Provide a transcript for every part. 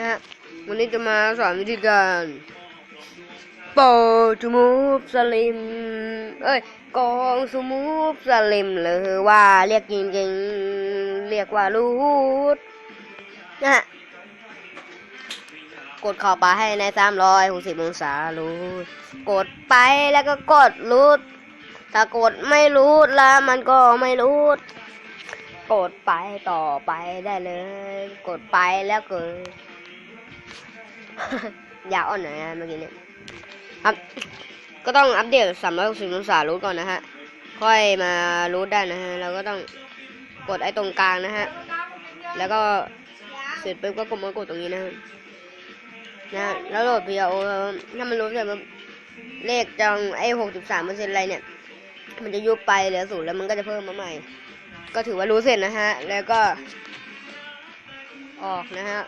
นะฮะวันนี้จะมาสอนวิธีการโปรทูมูฟสลิม เอ้ยกองสมูฟสลิมหรือว่าเรียกจริงๆเรียกว่ารูทนะฮะกดเข้าไปให้ในสามร้อยหกสิบองศารูทกดไปแล้วก็กดรูทถ้ากดไม่รูทแล้วมันก็ไม่รูทกดไปต่อไปได้เลย กดไปแล้วเกิด อย่าอ่อนหน่อยนะเมื่อกี้เนี่ยครับ ก็ต้องอัปเดตสามร้อยสิบองศารูทก่อนนะฮะ ค่อยมารูทได้นะฮะ เราก็ต้องกดไอ้ตรงกลางนะฮะ แล้วก็เสร็จปุ๊บก็กดมากดตรงนี้นะฮะนะแล้วโหลด PO ถ้ามันรูทเสร็จเลขจังไอ้หกสิบสามเปอร์เซ็นต์อะไรเนี่ย มันจะยุบไปเหลือศูนย์แล้วมันก็จะเพิ่มมาใหม่ ก็ถือว่ารู้เสร็จนะฮะ แล้วก็ออกนะฮะ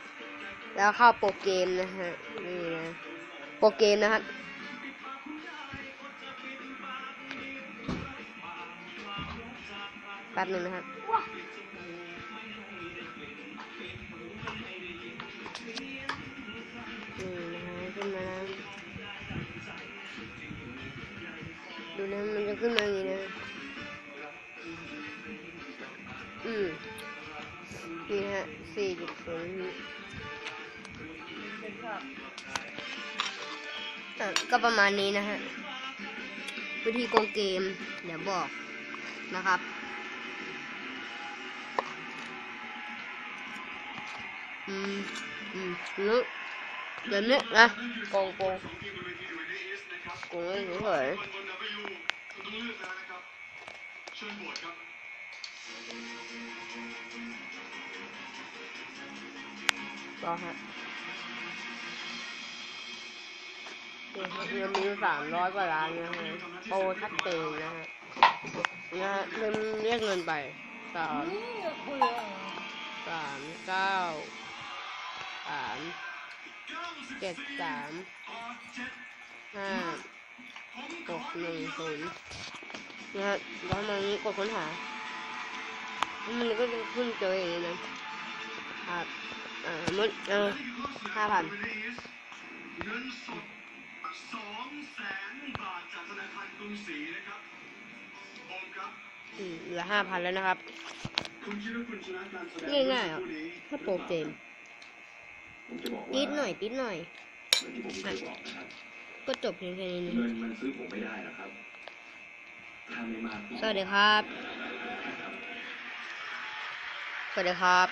แล้วเข้าโปรเกมนะฮะนี่นะโปรเกมนะครับแป๊บหนึ่งนะครับนี่นะฮะขึ้นมาแล้วดูนะมันจะขึ้นมาอย่างนี้นะ อืมนี่ฮะสี่จุดศูนย์ อะก็ประมาณนี้นะฮะ วิธีโกงเกม เดี๋ยวบอกนะครับอืมอืมนึกเดี๋ยวนี้นะโกงโกงโกงไม่เฉยๆรอฮะ เงินมีสามร้อยกว่าล้านนะฮะโปรชัดเจนนะฮะนะฮะเงินเรียกเงินไปสามสามเก้าสามเจ็ดสามห้าหกหนึ่งศูนย์นะฮะแล้วมันนี้กดค้นหามันก็จะขึ้นเจออย่างนี้นะครับอ่ามมติเออห้าพัน สดสองแสนบาทจากธนาคารกรุงศรีนะครับโอมครับ อืมเหลือห้าพันแล้วนะครับ คุณคิดว่าคุณชนะการแสดงง่ายๆอะคู่นี้ถ้าโปรเกมผมจะบอกว่าติดหน่อยติดหน่อย เหมือนที่ผมเคยบอกนะครับ ก็จบเพียงแค่นี้นะเงินมันซื้อผมไม่ได้นะครับถ้าไม่มากพอ สวัสดีครับ สวัสดีครับ